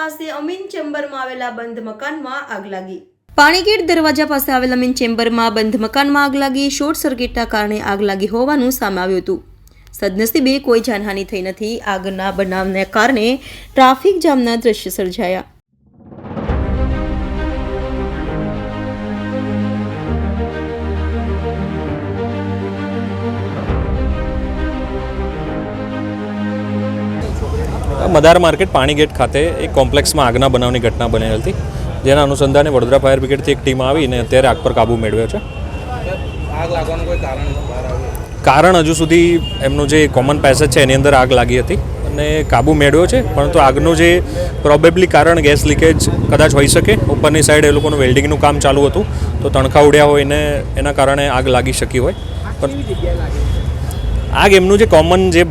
પાસે અમીન ચેમ્બરમાં આવેલા બંધ મકાનમાં આગ લાગી. પાણીગેટ દરવાજા પાસે આવેલ અમીન ચેમ્બરમાં બંધ મકાનમાં આગ લાગી. શોર્ટ સર્કિટના કારણે આગ લાગી હોવાનું સામે આવ્યું હતું. સદનસીબે કોઈ જાનહાનિ થઈ નથી. આગના બનાવને કારણે ટ્રાફિક જામના દ્રશ્ય સર્જાયા. મદાર માર્કેટ પાણીગેટ ખાતે એક કોમ્પ્લેક્સમાં આગના બનાવની ઘટના બનેલ હતી જેના અનુસંધાને વડોદરા ફાયર બ્રિગેડથી એક ટીમ આવીને અત્યારે આગ પર કાબૂ મેળવ્યો છે. આગ લાગવાનું કોઈ કારણ કારણ હજુ સુધી એમનું જે કોમન પેસેજ છે એની અંદર આગ લાગી હતી અને કાબૂ મેળવ્યો છે પરંતુ આગનું જે પ્રોબેબલી કારણ ગેસ લીકેજ કદાચ હોઈ શકે ઉપરની સાઈડ એ લોકોનું વેલ્ડિંગનું કામ ચાલુ હતું તો તણખા ઉડ્યા હોય ને એના કારણે આગ લાગી શકી હોય. પણ આગ એમનું જે કોમન જે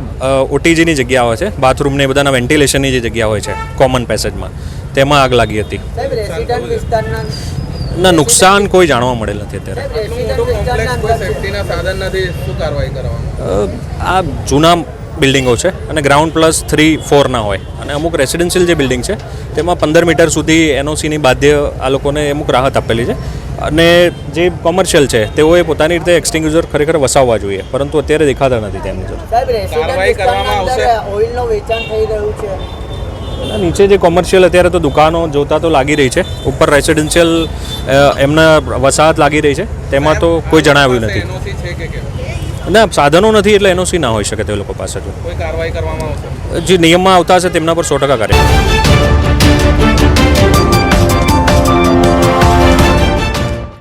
ઓટીજીની જગ્યા હોય છે બાથરૂમને એ બધાના વેન્ટિલેશનની જે જગ્યા હોય છે કોમન પેસેજમાં તેમાં આગ લાગી હતી. સાહેબ રેસિડન્ટ વિસ્તારના ના નુકસાન કોઈ જાણવા મળેલ નથી અત્યારે. આ જૂના બિલ્ડિંગો છે અને ગ્રાઉન્ડ પ્લસ થ્રી ફોરના હોય. અને અમુક રેસિડેન્શિયલ જે બિલ્ડિંગ છે તેમાં પંદર મીટર સુધી એનઓસીની બાધ્ય આ લોકોને અમુક રાહત આપેલી છે. અને જે કોમર્શિયલ છે તેઓએ પોતાની રીતે એક્સટિંગ્યુઝર ખરેખર વસાવવા જોઈએ પરંતુ અત્યારે દેખાતા નથી તેમની અને નીચે જે કોમર્શિયલ અત્યારે તો દુકાનો જોતા તો લાગી રહી છે. ઉપર રેસિડેન્શિયલ એમના વસાહત લાગી રહી છે. તેમાં તો કોઈ જણાવ્યું નથી. એનઓસી છે કે કેમ? ના સાધનો નથી એટલે એનઓસી ના હોઈ શકે તે લોકો પાસે જો કોઈ કાર્યવાહી કરવામાં આવશે? જે નિયમમાં આવતા હશે તેમના પર સો ટકા કાર્ય